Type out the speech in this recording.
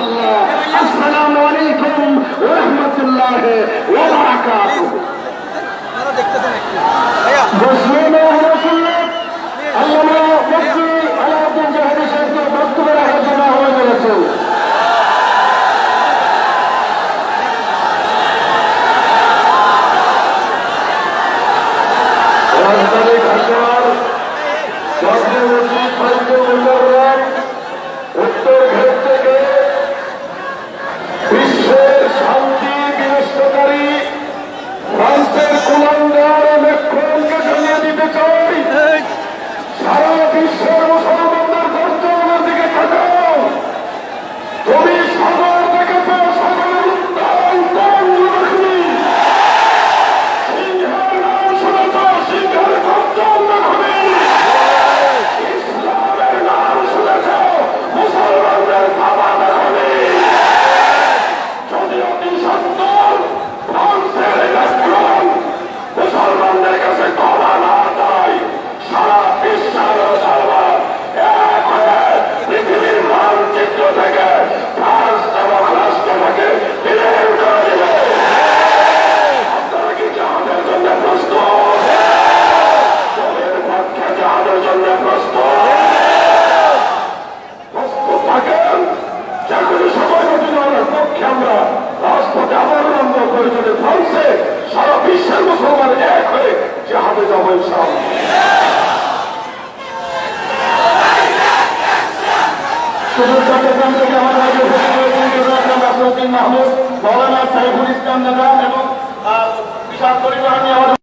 আসসালামু আলাইকুম ওয়া রাহমাতুল্লাহি ওয়া বারাকাতুহু। আল্লামা মুফতি আলাউদ্দিন জাহারি সাহেবকে বক্তব্য রাখার জন্য আহ্বান জানাচ্ছি। আমরা রাজপথে আবার নামব প্রয়োজনে ফ্রান্সে সারা বিশ্বের মুসলমান এক হয়ে যাব থেকে আমার নাসরুদ্দিন মাহমুদ। মৌলানা সাইফুল ইসলাম দাদা এবং বিশাল পরিবার নিয়ে